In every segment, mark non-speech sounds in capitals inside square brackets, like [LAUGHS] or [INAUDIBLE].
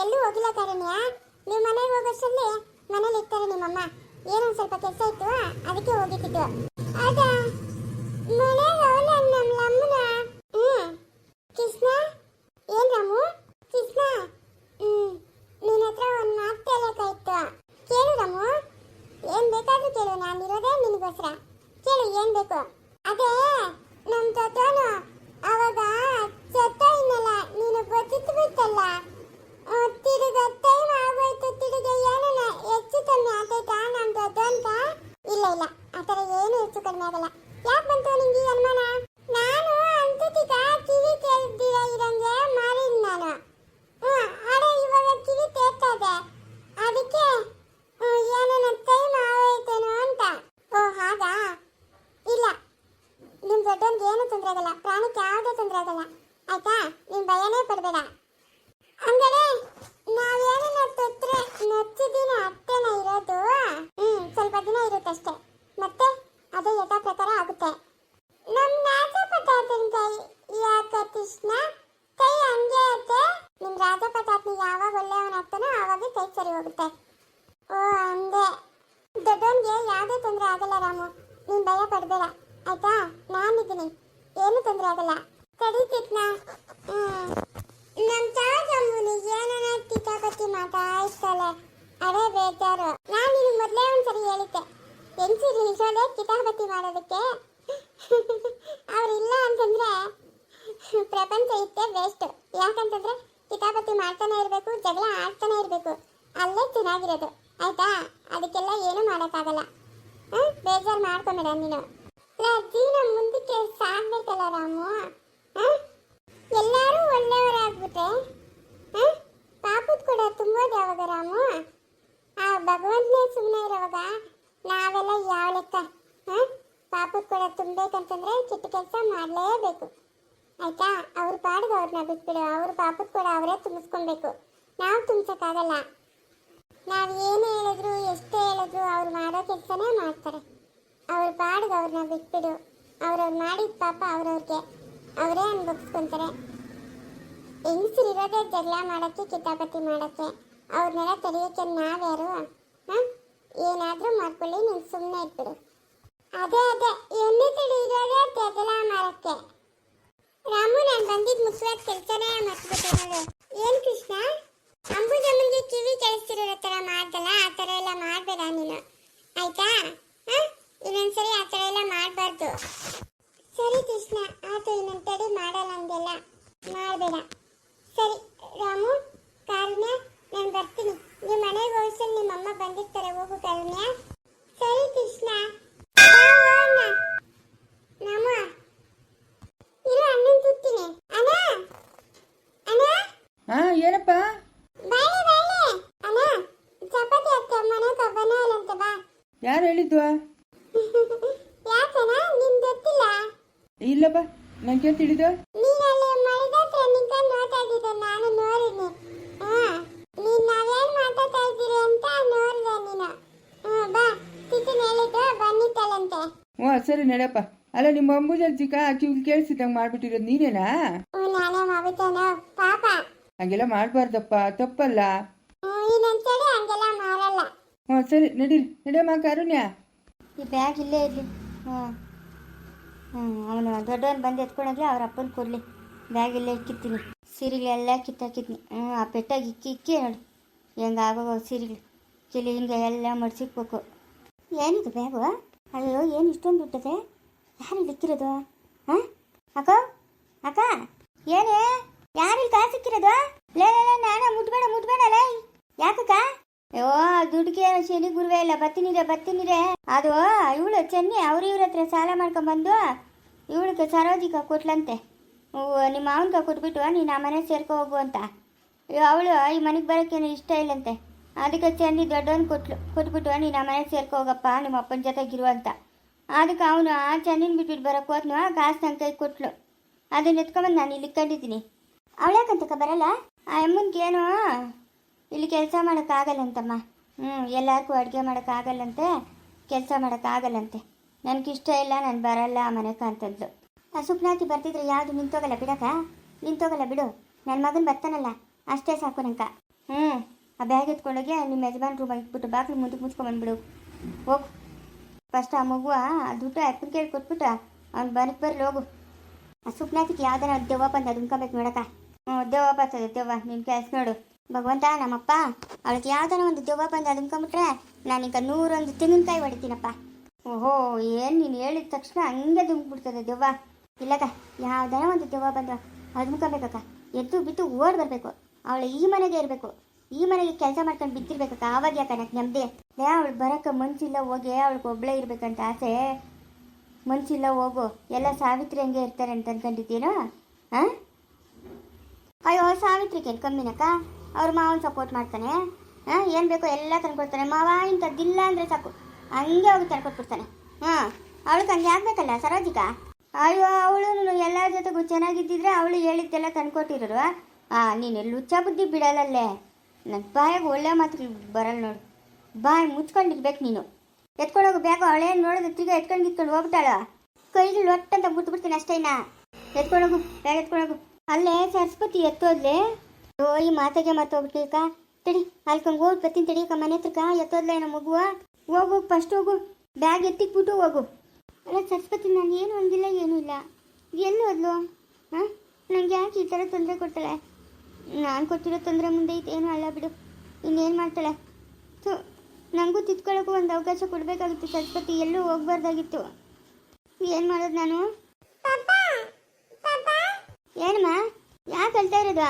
ಎಲ್ಲೂ ಹೋಗಿಲ್ಲ ಕಾರಣ್ಯ ನೀವು ಮನೆಗೆ ಹೋಗೋಷ್ಟರಲ್ಲಿ ಮನೇಲಿ ಇರ್ತಾರೆ ನಿಮ್ಮಮ್ಮ. ಏನೊಂದು ಸ್ವಲ್ಪ ಕೆಲಸ ಇತ್ತು, ಅದಕ್ಕೆ ಹೋಗಿದ್ದು ಅದ, ಮನೆಗೆ ಅವಳ ನಮ್ಮ ಅಮ್ಮನ ಹ್ಮ್ ಕೃಷ್ಣ ಏನ್ ರಾಮು ಕೃಷ್ಣ ಹ್ಮ್ ನಿನ್ನ ಹತ್ರ ಒಂದು ಮಾತು ಕೇಳಬೇಕಾಯ್ತು ಕೇಳು ರಾಮು ಏನ್ ಬೇಕಾದ್ರೂ ಕೇಳು ನಾನಿರೋದೇ ನಿನಗೋಸ್ಕರ ಕೇಳು ಏನ್ ಬೇಕು ಅದೇ ನಮ್ ತೋಟನು ಅವಾಗ ಸತ್ತ ಇನ್ನಲ್ಲ ನೀನು ಗೊತ್ತಿತ್ತು ಬಿತ್ತಲ್ಲ ಆ, ತಿರುಗ ಟೈಮ್ ಆಗೋಯ್ತು ತಿರುಗ ಏನನ ಹೆಚ್ಚು ಕಮ್ಮಿ ಆಗೈತಾ ನಮ್ ದೊಡ್ಡವನ್ಗ ಇಲ್ಲ ಇಲ್ಲ ಆ ಥರ ಏನು ಹೆಚ್ಚು ಕಡಿಮೆ ಆಗಲ್ಲ ಯಾಕೆ ಬಂತು ನಿಂಗೆ ಈ ಅನುಮಾನ ನಾನು ಅಂತಿಕ ಕಿವಿ ಕೇಳ್ದಿರ ಇರಂಗೆ ಮಾರಿದ್ ನಾನು ಹ್ಮ್ ಅರೆ ಇವಾಗ ಕಿವಿ ತೇಗ್ತಾ ಇದೆ ಅದಕ್ಕೆ ಹ್ಮ್, ಏನನ ಟೈಮ್ ಆಗೋಯ್ತೇನೋ ಅಂತ ಓ ಹಾಗಾ ಇಲ್ಲ ನಿಮ್ ದೊಡ್ಡವನ್ಗೆ ಏನು ತೊಂದರೆ ಆಗಲ್ಲ. ಪ್ರಾಣಕ್ಕೆ ಯಾವುದೇ ತೊಂದರೆ ಆಗಲ್ಲ. ಆಯ್ತಾ? ನೀನ್ ಭಯನೇ ಪಡಬೇಡ ಹಂಗಾರೆ ನಾವೇನ ತೊತ್ರೆ ನಚ್ಚಿದಿನ ಅಟ್ಟೆನ ಇರೋದು ಹ್ಮ್ ಸ್ವಲ್ಪ ದಿನ ಇರುತ್ತಷ್ಟೇ ಮತ್ತೆ ಅದೇ ಯಥಾ ಪ್ರಕಾರ ಆಗುತ್ತೆ ನಮ್ ರಾಜಪಟಾತನ ಕೈ ಯಾಕ ಕೃಷ್ಣ ಕೈ ಹಂಗೆ ಐತೆ ನಿಮ್ ರಾಜಪಟಾತ್ನ ಯಾವಾಗ ಒಳ್ಳೆಯವನಾಗ್ತಾನೋ ಆವಾಗ ಕೈ ಸರಿ ಹೋಗುತ್ತೆ ಓ ಹಂಗೆ ದೊಡ್ಡವನ್ಗೆ ಯಾವುದೇ ತೊಂದರೆ ಆಗಲ್ಲ ರಾಮು ನೀನ್ ಭಯ ಪಡಬೇಡ ಆಯ್ತಾ ನಾನಿದ್ದೀನಿ ಏನು ತೊಂದರೆ ಆಗಲ್ಲ ಸರಿ ಕೃಷ್ಣ ಹ್ಮ್ ನಮ್ ತಾಜಮ್ಮನಿ ಏನನ ಕಿತಾಪತಿ ಮಾತಾಡ್ತಾಳೆ ಅದೇ ಬೇಜಾರು ನಾನು ನಿನಗೆ ಮೊದಲೇ ಒಂದ್ಸರಿ ಹೇಳಿದ್ದೆ ಹೆಂಗಸರು ನಿಲ್ಸೋದೆ ಕಿತಾಪತಿ ಮಾಡೋದಕ್ಕೆ ಅವ್ರಿಲ್ಲ ಅಂತಂದ್ರೆ ಪ್ರಪಂಚ ಇತ್ತೆ ವೇಸ್ಟ್ ಯಾಕಂತಂದ್ರೆ ಕಿತಾಪತಿ ಮಾಡ್ತಾನೆ ಇರಬೇಕು ಜಗಳ ಆಡ್ತಾನೆ ಇರಬೇಕು ಚೆನ್ನಾಗಿರೋದು ಆಯ್ತಾ? ಅದಕ್ಕೆಲ್ಲ ಏನು ಮಾಡೋಕ್ಕಾಗಲ್ಲ. ಹಾಂ ಬೇಜಾರು ಮಾಡ್ಕೊಂಬೇಡ ನೀನು. ಜೀವನ ಮುಂದಕ್ಕೆ ಸಾಗ್ಬೇಕಲ್ಲ ರಾಮು. ಹಾಂ ಎಲ್ಲರೂ ಒಳ್ಳೆಯವರಾಗ್ಬಿಟ್ರೆ ಹಾಂ ಪಾಪದ ಕೂಡ ತುಂಬೋದು ಯಾವಾಗ ರಾಮು. ಆ ಭಗವಂತನೇ ಸುಮ್ಮನೆ ಇರೋವಾಗ ನಾವೆಲ್ಲ ಯಾವ ಲೆಕ್ಕ ಹ್ಮ್? ಪಾಪದ ಕೂಡ ತುಂಬೇಕಂತಂದ್ರೆ ಕೆಟ್ಟ ಕೆಲಸ ಮಾಡಲೇಬೇಕು. ಆಯ್ತಾ? ಅವ್ರ ಪಾಡಿಗೆ ಅವ್ರನ್ನ ಬಿಟ್ಬಿಡು. ಅವ್ರ ಪಾಪದ ಕೂಡ ಅವರೇ ತುಂಬಿಸ್ಕೊಬೇಕು. ನಾವು ತುಂಬಿಸೋಕ್ಕಾಗಲ್ಲ. ನಾವು ಏನು ಹೇಳಿದ್ರು, ಎಷ್ಟು ಹೇಳಿದ್ರು ಅವ್ರು ಮಾಡೋ ಕೆಲಸನೇ ಮಾಡ್ತಾರೆ. ಅವ್ರ ಪಾಡಿಗೆ ಅವ್ರನ್ನ ಬಿಟ್ಬಿಡು. ಅವ್ರವ್ರು ಮಾಡಿದ ಪಾಪ ಅವ್ರವ್ರಿಗೆ ಅವರೇ ಅನ್ಭವಿಸ್ಕೊಂತಾರೆ ಹೆಂಗಸರಿರೋದೇ ಜಗಳ ಮಾಡೋಕ್ಕೆ, ಕಿತಾಪತಿ ಮಾಡೋಕ್ಕೆ. ಅವ್ರನ್ನೆಲ್ಲ ತೆರೆಯೋಕ್ಕೆ ನಾವ್ಯಾರು ಹಾಂ? ಏನಾದರೂ ಮಾಡ್ಕೊಳ್ಳಿ, ನೀನು ಸುಮ್ಮನೆ ಇಟ್ಬಿಡು ಅದೇ ಅದೇ. ಎಣ್ಣೆ ತಿಳಿ ಇರೋದೇ ಜಗಳ ಮಾಡೋಕ್ಕೆ ರಾಮು, ನಾನು ಬಂದಿದ್ದು ಮುಖ್ಯವಾದ ಕೆಲಸನೇ ಮರ್ತ್ಬಿಟ್ಟೆ ಏನು ಕೃಷ್ಣ ಅಂಬುಜಮ್ಮನಿಗೆ ಕಿವಿ ಕೇಳಿಸ್ತಿರೋ ಥರ ಮಾಡ್ದಲ್ಲ ಆ ಥರ ಎಲ್ಲ ಮಾಡಬೇಡ ನೀನು ಆಯ್ತಾ ಹಾಂ ಇನ್ನೊಂದ್ಸರಿ ಆ ಥರ ಎಲ್ಲ ಮಾಡಬಾರ್ದು ಸರಿ ಕೃಷ್ಣ ಆಯ್ತು ಇನ್ನೊಂದು ತಡಿ ಮಾಡಲ್ಲ ಅಂದೆಲ್ಲ ಮಾಡಬೇಡ ಸರಿ ರಾಮು ಕಾರುಣ್ಯ ನಾನು ಬರ್ತೀನಿ ನೀವು ಮನೆಗೆ ಹೋಗಿಸಲು ನಿಮ್ಮ ಅಮ್ಮ ಬಂದಿರ್ತಾರೆ ಹೋಗು ಕರುಣ್ಯ. ಸರಿ ಕೃಷ್ಣ. ರಾಮ ಇರು ಅಣ್ಣನ್ ತುತ್ತೀನಿ ಅಣ್ಣ. ಅಣ್ಣ. ಹಾ ಏನಪ್ಪ? ಬಾಯ್ಲೆ ಬಾಯ್ಲೆ ಅಣ್ಣ ಚಪಾತಿ ಅಕ್ಕ ಮನೆಗೆ ಬನ ಇಲ್ಲಂತೆ ಬಾ. ಯಾರು ಹೇಳಿದ್ವಾ? [LAUGHS] ಯಾಕಣ್ಣ ನಿನ್ ಗೊತ್ತಿಲ್ಲ? ಇಲ್ಲಪ್ಪ ನಂಗೆ ತಿಳಿದು ನೀನಲ್ಲಿ ಮೈದ ಹತ್ರ ನಿಂತ್ಕೊಂಡು ನೋಡ್ತಾ ಇದ್ದಿದ್ದೆ ನಾನು ನೋಡಿದ್ನಿ ಹಾ ನೀನ್ ನಾವೇನ್ ಮಾತಾಡ್ತಾ ಇದ್ದೀರಿ ಅಂತ ನೋಡ್ದೆ ನೀನು ಹ್ಮ್ ಬಾ ತಿತ್ತಿನ ಹೇಳಿದ್ದು ಬಂದಿತ್ತಲ್ಲಂತೆ ಹ್ಞೂ ಸರಿ ನಡಪ್ಪ. ಅಲ್ಲ ನಿಮ್ಮ ಚಿಕ್ಕ ಕಿವಿ ಕೇಳಿಸಿದಂಗೆ ಮಾಡ್ಬಿಟ್ಟಿರೋದು ನೀನೇನಾ? ಹಂಗೆಲ್ಲ ಮಾಡಬಾರ್ದಪ್ಪ ತಪ್ಪಲ್ಲ. ಹ್ಞೂ ಸರಿ ನಡೀರಿ. ನಡೆಯಮ್ಮ ಕಾರುಣ್ಯ ಈ ಬ್ಯಾಗ್ ಇಲ್ಲೇ ಇರಲಿ. ಹ್ಞೂ ಹ್ಞೂ ಅವನು ದೊಡ್ಡವನು ಬಂದು ಎತ್ಕೊಂಡೋಗ್ಲಿ ಅವ್ರ ಅಪ್ಪನ ಕೊಡಲಿ. ಬ್ಯಾಗ್ ಇಲ್ಲೇ ಇಕ್ಕಿತ್ತೀನಿ ಸೀರೆಗಳೆಲ್ಲ ಕಿತ್ತಾಕಿದ್ನಿ. ಹ್ಞೂ ಆ ಪೆಟ್ಟಾಗಿ ಇಕ್ಕಿ ಇಕ್ಕಿ ನೋಡಿ ಹೆಂಗೆ ಆಗೋಗೋ ಸೀರೆಗಳು. ಕಿಲಿ ಹಿಂಗೆ ಎಲ್ಲ ಮಡ್ಸಿಕ್ಬೇಕು. ಏನಿದು ಬ್ಯಾಗು? ಅಯ್ಯೋ ಏನು ಇಷ್ಟೊಂದು ದೊಡ್ಡದೆ ಯಾರು ಇಕ್ಕಿರೋದು ಹಾಂ? ಅಕ್ಕ ಅಕ್ಕ ಏನೇ? ಯಾರು ಕಾಸು ಇಕ್ಕಿರೋದು ಲೇ ಲೇ, ನಾನ ಮುಟ್ಬೇಡ ಮುಟ್ಬೇಡ ಲೇ. ಯಾಕಕ್ಕ? ಅಯ್ಯೋ ದುಡ್ಡಿಗೆ ಶನಿ ಗುರುವೇ ಇಲ್ಲ ಬತ್ತಿನಿರೇ ಬತ್ತಿನಿರೆ ಅದು ಇವಳು ಚೆನ್ನಿ ಅವ್ರ ಇವ್ರ ಹತ್ರ ಸಾಲ ಮಾಡ್ಕೊಂಬಂದು ಇವಳಿಗೆ ಸರೋಜಿಕ ಕೊಟ್ಲಂತೆ. ನಿಮ್ಮ ಮಾವನ್ಗ ಕೊಟ್ಬಿಟ್ಟು ನೀನು ಆ ಮನೆ ಸೇರ್ಕೊ ಹೋಗು ಅಂತ. ಅವಳು ಈ ಮನೆಗೆ ಬರೋಕ್ಕೇನು ಇಷ್ಟ ಇಲ್ಲಂತೆ. ಅದಕ್ಕೆ ಚಂದಿ ದೊಡ್ಡವನು ಕೊಟ್ಲು ಕೊಟ್ಬಿಟ್ಟು, ನೀನು ಆ ಮನೆಗೆ ಸೇರ್ಕೊ, ಹೋಗಪ್ಪ. ನಿಮ್ಮ ಅಪ್ಪನ ಜೊತೆಗಿರು ಅಂತ. ಅದಕ್ಕೆ ಅವನು ಆ ಚಂದಿನ ಬಿಟ್ಬಿಟ್ಟು ಬರೋಕೆ ಹೋದ್ನು ಕಾಸು ನನ್ನ ಕೈ ಕೊಟ್ಲು. ಅದನ್ನ ಎತ್ಕೊಂಬಂದು ನಾನು ಇಲ್ಲಿ ಕಂಡಿದ್ದೀನಿ ಅವಳ್ಯಾಕಂತಕ್ಕ ಬರಲ್ಲ? ಆ ಅಮ್ಮನ್ಗೇನು ಇಲ್ಲಿ ಕೆಲಸ ಮಾಡೋಕ್ಕಾಗಲ್ಲಂತಮ್ಮ. ಹ್ಞೂ ಎಲ್ಲರಿಗೂ ಅಡುಗೆ ಮಾಡೋಕ್ಕಾಗಲ್ಲಂತೆ, ಕೆಲಸ ಮಾಡೋಕ್ಕಾಗಲ್ಲಂತೆ. ನನಗಿಷ್ಟ ಇಲ್ಲ, ನಾನು ಬರಲ್ಲ ಆ ಮನೆಗೆ ಅಂತಂದ್ಲು. ಆ ಸುಪ್ನಾತಿ ಬರ್ತಿದ್ರೆ ಯಾವುದು ನಿಂತೋಗಲ್ಲ ಬಿಡಕ್ಕ? ನಿಂತೋಗಲ್ಲ ಬಿಡು. ನನ್ನ ಮಗನ ಬರ್ತಾನಲ್ಲ, ಅಷ್ಟೇ ಸಾಕು ನಂಕ ಹ್ಞೂ ಆ ಬ್ಯಾಗ್ ಎತ್ಕೊಳ್ಳೋಗೆ ನಿಮ್ಮ ಯಜಮಾನ್ ರೂಮಾಗಿ ಇಟ್ಬಿಟ್ಟು ಬಾಗಿಲು ಮುಂದಕ್ಕೆ ಮುಚ್ಕೊಂಬಂದ್ಬಿಡು ಹೋಗು. ಫಸ್ಟ್ ಆ ಮಗು ಆ ದುಡ್ಡು ಅಪ್ಪನ ಕೇಳಿ ಕೊಟ್ಬಿಟ್ಟು. ಅವ್ನು ಬನಕ್ಕೆ ಬರ್ಲಿ, ಹೋಗು. ಆ ಸುಪ್ನಾತಿಗೆ ಯಾವ್ದಾರ ದೆವ್ವ ಬಂದ ದುಮ್ಕೊಬೇಕು ನೋಡಕ್ಕ. ಹ್ಞೂ ದೆವ್ವ ಬರ್ತದೆ, ದೆವ್ವ. ನಿನ್ನ ಕೆಲಸ ನೋಡು. ಭಗವಂತ, ನಮ್ಮಪ್ಪ, ಅವಳಿಗೆ ಯಾವ್ದಾರ ಒಂದು ದೆವ್ವ ಬಂದು ನಾನು ಈಗ ನೂರೊಂದು ತೆಂಗಿನಕಾಯಿ ಹೊಡಿತೀನಪ್ಪ. ಓಹೋ, ಏನು ನೀನು ಹೇಳಿದ ತಕ್ಷಣ ಹಂಗೆ ದುಮ್ಬಿಡ್ತದೆ ದೆವ್ವ. ಇಲ್ಲಕ್ಕ, ಯಾವ್ದಾರ ಒಂದು ದೆವ್ವ ಬಂದ ಅದುಕೋಬೇಕಕ್ಕ ಎದ್ದು ಬಿದ್ದು ಓಡ್ ಬರಬೇಕು. ಅವಳು ಈ ಮನೆಗೆ ಇರಬೇಕು. ಈ ಮನೆಗೆ ಕೆಲಸ ಮಾಡ್ಕೊಂಡು ಬಿದ್ದಿರ್ಬೇಕಕ್ಕ ಆವಾಗ ಯಾಕ ನನಗೆ ನೆಮ್ಮದಿ? ಅವಳು ಬರೋಕ್ಕೆ ಮನ್ಸಿಲ್ಲ, ಹೋಗಿ ಅವಳಿಗೆ ಒಬ್ಬಳೇ ಇರ್ಬೇಕಂತ ಆಸೆ. ಮನ್ಸಿಲ್ಲ, ಹೋಗು. ಎಲ್ಲ ಸಾವಿತ್ರಿ ಹಂಗೆ ಇರ್ತಾರೆ ಅಂತ ಅನ್ಕೊಂಡಿದ್ದೀನೋ ಹಾಂ ಅಯ್ಯೋ ಸಾವಿತ್ರಿಗೆ ಕಮ್ಮಿನಕ್ಕ. ಅವ್ರ ಮಾವನ್ ಸಪೋರ್ಟ್ ಮಾಡ್ತಾನೆ. ಹಾಂ ಏನು ಬೇಕೋ ಎಲ್ಲ ತಂದ್ಕೊಡ್ತಾನೆ. ಮಾವ ಇಂಥದ್ದಿಲ್ಲ ಅಂದರೆ ಸಾಕು. ಹಂಗೆ ಹೋಗಿ ತಂದ್ಕೊಟ್ಬಿಡ್ತಾನೆ. ಹಾಂ ಅವಳಿಗೆ ಹಂಗೆ ಆಗ್ಬೇಕಲ್ಲ, ಸರೋಜಿಕ? ಅಯ್ಯೋ, ಅವಳು ಎಲ್ಲರ ಜೊತೆಗೂ ಚೆನ್ನಾಗಿದ್ದಿದ್ರೆ ಅವಳು ಹೇಳಿದ್ದೆಲ್ಲ ತಂದ್ಕೊಟ್ಟಿರೋರು. ಹಾಂ ನೀನು ಲುಚ್ಚ ಬುದ್ಧಿ ಬಿಡಲ್ಲಲ್ಲೇ. ನನ್ನ ಬಾಯಾಗ ಒಳ್ಳೆ ಮಾತು ಬರಲ್ಲ ನೋಡು. ಬಾಯಿ ಮುಚ್ಕೊಂಡಿರ್ಬೇಕು ನೀನು. ಎತ್ಕೊಂಡೋಗು ಬೇಗ ಹಳೆ ನೋಡಿದ್ರೆ ತಿರ್ಗ ಎತ್ಕೊಂಡು ಗಿತ್ಕೊಂಡು ಹೋಗ್ಬಿಟ್ಟಾಳ. ಕೈಗೆ ಲೊಟ್ಟಂತ ಬಿಟ್ಬಿಡ್ತೀನಿ ಅಷ್ಟೇನಾ ಎತ್ಕೊಂಡೋಗು, ಬ್ಯಾಗ್ ಎತ್ಕೊಂಡೋಗು. ಅಲ್ಲೇ ಸರಸ್ವತಿ ಎತ್ತೋದ್ಲೆ? ಓ ಈ ಮಾತಾಗೆ ಮಾತು ಈಗ ತಡಿ, ಅಲ್ಕೊಂಡು ಹೋಗಿ ಬರ್ತೀನಿ ತಡಿಯಕ್ಕ ಮನೆ ಹತ್ರಕ ಎತ್ತೋದ್ಲೆ ನಮ್ಮ ಮಗುವ? ಹೋಗು, ಫಸ್ಟ್ ಹೋಗು. ಬ್ಯಾಗ್ ಎತ್ತಿಕ್ಬಿಟ್ಟು ಹೋಗು. ಅಲ್ಲ ಸರಸ್ವತಿ, ನಾನು ಏನು ಅಂದಿಲ್ಲ ಏನೂ ಇಲ್ಲ. ಎಲ್ಲಿ ಹೋದ್ಲು? ಹಾಂ? ನನಗೆ ಯಾಕೆ ಈ ಥರ ತೊಂದರೆ ಕೊಡ್ತಾಳೆ? ನಾನು ಕೊಟ್ಟಿರೋ ತೊಂದರೆ ಮುಂದೆ ಏನು ಅಲ್ಲ ಬಿಡು. ಇನ್ನೇನು ಮಾಡ್ತಾಳೆ? ಸೊ ನನಗೂ ತಿದ್ಕೊಳ್ಳೋಕ್ಕೂ ಒಂದು ಅವಕಾಶ ಕೊಡಬೇಕಾಗಿತ್ತು ಸರಸ್ವತಿ. ಎಲ್ಲೂ ಹೋಗ್ಬಾರ್ದಾಗಿತ್ತು. ಏನು ಮಾಡೋದು ನಾನು? ಏನಮ್ಮ? ಯಾಕೆ ಅಳ್ತಾ ಇರೋದು?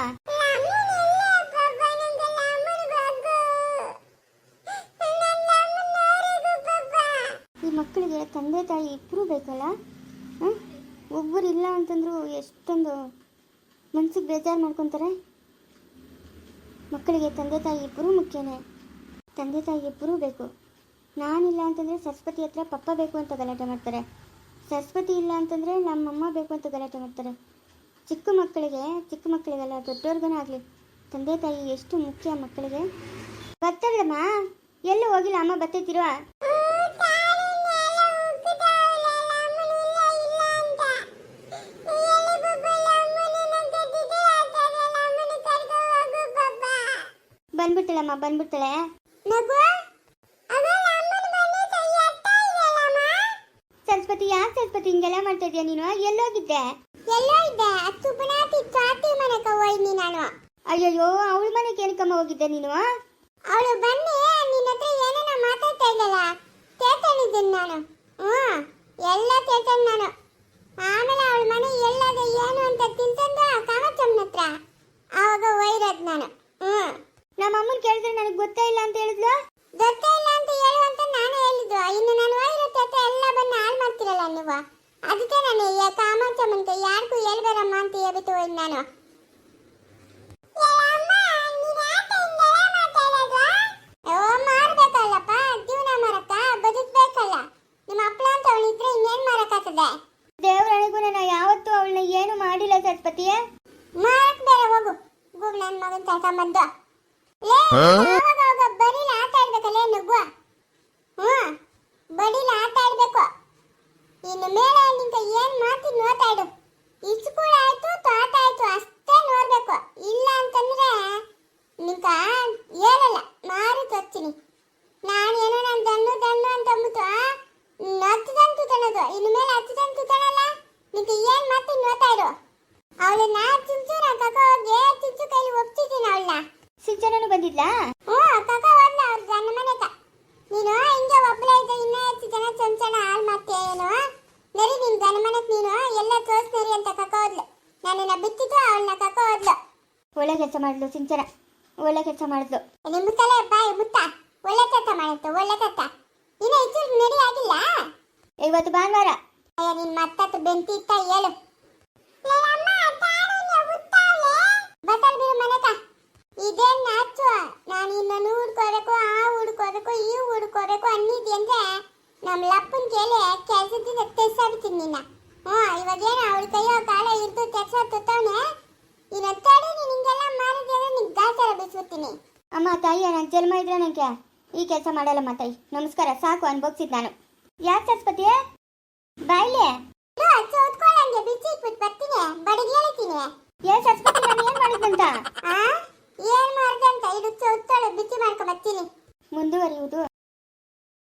ಈ ಮಕ್ಕಳಿಗೆ ತಂದೆ ತಾಯಿ ಇಬ್ಬರು ಬೇಕಲ್ಲ? ಒಬ್ಬರು ಇಲ್ಲ ಅಂತಂದ್ರು ಎಷ್ಟೊಂದು ಮನ್ಸಿಗೆ ಬೇಜಾರು ಮಾಡ್ಕೊತಾರೆ. ಮಕ್ಕಳಿಗೆ ತಂದೆ ತಾಯಿ ಇಬ್ಬರೂ ಮುಖ್ಯನೇ. ತಂದೆ ತಾಯಿ ಇಬ್ಬರೂ ಬೇಕು. ನಾನಿಲ್ಲ ಅಂತಂದರೆ ಸರಸ್ವತಿ ಹತ್ರ ಪಪ್ಪ ಬೇಕು ಅಂತ ಗಲಾಟೆ ಮಾಡ್ತಾರೆ. ಸರಸ್ವತಿ ಇಲ್ಲ ಅಂತಂದರೆ ನಮ್ಮಮ್ಮ ಬೇಕು ಅಂತ ಗಲಾಟೆ ಮಾಡ್ತಾರೆ. ಚಿಕ್ಕ ಮಕ್ಕಳಿಗೆ, ಚಿಕ್ಕ ಮಕ್ಕಳಿಗೆಲ್ಲ ದೊಡ್ಡವ್ರಿಗೂ ಆಗಲಿ, ತಂದೆ ತಾಯಿ ಎಷ್ಟು ಮುಖ್ಯ ಮಕ್ಕಳಿಗೆ. ಬರ್ತಾರಮ್ಮ ಎಲ್ಲೂ ಹೋಗಿಲ್ಲ, ಅಮ್ಮ ಬರ್ತೈತಿರುವ ಬಂದ್ಬಿಡ್ತಾಳಮ್ಮ ಬಂದ್ಬಿಡ್ತಾಳೆ ಸರಸ್ವತಿ ಯಾಕೆ ಸರಸ್ವತಿ ಹಿಂಗೆಲ್ಲ ಮಾಡ್ತಾ ಇದೀಯ ನೀನು? ಎಲ್ಲೋಗಿದ್ದೆ? ಎಲ್ಲೋ ಇದ್ದೆ ಸುಬ್ಬನಾತಿ ಚಾತಿ ಮನೆಕ ಹೋಯ್ನಿ ನಾನು. ಅಯ್ಯಯ್ಯೋ ಅವಳ ಮನೆಗೆ ಏನಕ್ಕಮ್ಮ ಹೋಗಿದ್ದೆ ನೀನು? ಅವಳು ಬನ್ನಿ ನಿನ್ನ ಹತ್ರ ಏನೇನೋ ಮಾತಾಡ್ತಾ ಇದ್ದಲ್ಲ ಕೇಳ್ಕೊಂಡಿದ್ದೀನಿ ನಾನು. ಹ್ಞೂ ಎಲ್ಲ ಕೇಳ್ತಾನೆ ನಾನು. ಆಮೇಲೆ ಅವಳ ಮನೆ ಎಲ್ಲದ ಏನು ಅಂತ ತಿಳ್ತಂದು ಕಾಮಚಮ್ಮನ ಹತ್ರ. ಆವಾಗ ಒಯ್ರದ್ ನಾನು. ಹ್ಞೂ. ನಮ್ಮ ಅಮ್ಮನ್ ಕೇಳಿದ್ರೆ ನನಗೆ ಗೊತ್ತೇ ಇಲ್ಲ ಅಂತ ಹೇಳಿದ್ಲು? ಗೊತ್ತೇ ಇಲ್ಲ ಅಂತ ಹೇಳು ಅಂತ ನಾನು ಹೇಳಿದ್ದು. ಇನ್ನು ನಾನು ಹೇಳಿರೋ ತಟ್ಟೆ ಎಲ್ಲ ಬಂದು ಹಾಳು ಮಾಡ್ತಿರಲ್ಲ ನೀವು? ಅದಕ್ಕೆ ನಾನು ಕಾಮಾಚಮ್ಮನ್ಗೆ ಯಾರಿಗೂ ಹೇಳ್ಬೇರಮ್ಮ ಅಂತ ಹೇಳ್ಬಿಟ್ಟು ಹೋಯ್ತು ನಾನು. ದೇವರನಿಗೂ ನಾನು ಯಾವತ್ತೂ ಅವಳನ್ನ ಏನು ಮಾಡಿಲ್ಲ ಸರಸ್ವತಿ ಮಾಡಕ್ ಬೇರೆ ಹೋಗು. ಹೋಗು ನನ್ನ ಮಗನ್ ಕರ್ಕೊಂಬಂದು. ಇನ್ನು ಮೇಲೆ ನಿಂತ ಏನ್ ಮಾಡ್ತೀನಿ ನೋತಾಡು ಇಸ್ಕೂಲ್ ಆಯ್ತು ಅಷ್ಟೇ ನೋಡ್ಬೇಕು. ಇಲ್ಲ ಅಂತಂದ್ರೆ ನಿಂಕ ಹೇಳಲ್ಲ, ಮಾರಿ ತೋರ್ತೀನಿ. ನಾನು ಏನೋ ನಾನು ದಣ್ಣು ದಣ್ಣು ಅಂತ ಅಂದ್ಬಿಟ್ಟು ಹತ್ತು ತಂತು ತಣದು ಇನ್ನು ಮೇಲೆ ಹತ್ತು ತಂತು ತಣಲ್ಲ ನಿಂಕ ಏನ್ ಮಾಡ್ತೀನಿ ನೋತಾ ಇರು ಅವಳನ್ನ ಚುಂಚುನ ಕಕ್ಕ ಹೋಗಿ ಚುಂಚು ಕೈಲಿ ಒಪ್ತಿದ್ದೀನಿ ಅವಳನ್ನ. ಸಿಂಚನನು ಬಂದಿದ್ಲಾ? ಹ್ಞೂ ಕಕ್ಕ ಹೋದ್ಲ ಅವ್ರ ಗಂಡ ಮನೆಕ. ನೀನು ಹಿಂಗೆ ಒಬ್ಬಳೇ ಇದ್ದ ಇನ್ನೂ ಹೆಚ್ಚು ಜನ ಚಂಚಲ ಹಾಳು ಮಾಡ್ತೀಯ ಏನು? ನರಿ ನಿನ್ ಗಂಡ ಮನೆಕ್ ನೀನು ಎಲ್ಲ ತೋರ್ಸ್ ನರಿ ಅಂತ ಕಕ್ಕ ಹೋದ್ಲು. ನನ್ನನ್ನ ಬಿಟ್ಟಿದ್ದು ಅವಳನ್ನ ಕಕ್ಕ ಹೋದ್ಲು. ಒಳ್ಳೆ ಕೆಲಸ ಮಾಡಿದ್ಲು ಸಿಂಚನ. ಒಳ್ಳೆ ಕೆಲಸ ಮಾಡಿದ್ಲು ನಿಮ್ಮ ತಲೆ ಬಾಯಿ ಮುತ್ತ. ಒಳ್ಳೆ ಕೆಲಸ ಮಾಡಿತ್ತು ಒಳ್ಳೆ ಕೆಲಸ. ಇನ್ನು ಹೆಚ್ಚು ನೆರಿ ಆಗಿಲ್ಲ? ಇವತ್ತು ಭಾನುವಾರ. ಅಯ್ಯ ನಿನ್ ಮತ್ತತ್ತು ಬೆಂತಿ ಇತ್ತ ಹೇಳು ಬಸಲ್ ಬಿಡು ಮನೆಕ ಇದೇನ್ ನಾಚು ನಾನು ಇನ್ನು ಹುಡ್ಕೋಬೇಕು ಆ ಹುಡ್ಕೋಬೇಕು ಈ ಹುಡ್ಕೋಬೇಕು ಅನ್ನಿದ್ದೆ ಅಂದ್ರೆ ನಮ್ ಲಪ್ಪನ್ ಕೇಳಿ ಕೆಲ್ಸದಿಂದ ತೆಗ್ಸಾಬಿಡ್ತೀನಿ ನಿನ್ನ. ಹ್ಞೂ ಇವಾಗೇನು ಅವಳ ಕೈಯೋ ಕಾಲ ಇರ್ದು ಕೆಲಸ ತುತ್ತವನೆ? ಇನ್ನು ತಡಿ ನೀನು ಹಿಂಗೆಲ್ಲ ಮಾಡಿದ್ರೆ ನಿಂಗೆ ಗಾಚಾರ ಬಿಸ್ಬಿಡ್ತೀನಿ. ಅಮ್ಮ ತಾಯಿ ನನ್ನ ಜನ್ಮ ಇದ್ರೆ ನನಗೆ ಈ ಕೆಲಸ ಮಾಡಲ್ಲಮ್ಮ ತಾಯಿ. ನಮಸ್ಕಾರ ಸಾಕು ಅನ್ಭೋಗ್ಸಿದ್ ನಾನು. ಯಾಕೆ ಸರಸ್ವತಿ? ಬಾಯ್ಲೆ? ಚೋದ್ಕೊಳ್ಳಂಗೆ ಬಿಚ್ಚಿ ಇಟ್ಬಿಟ್ಟು ಬರ್ತೀನಿ. ಬಡಿಗೆ ಹೇಳ್ತೀನಿ. ಏನ್ ಸರಸ್ವತಿ ನಾನು ಏನ್ ಮಾಡಿದ್ದಂತ ಆ? ಏನ್ ಮಾಡ್ದೆ ಅಂತ? ಇದು ಉತ್ತಾಳೆ ಬಿಚ್ಚಿ ಮಾಡ್ಕೊ ಬರ್ತೀನಿ. ಮುಂದುವರಿಯುವುದು.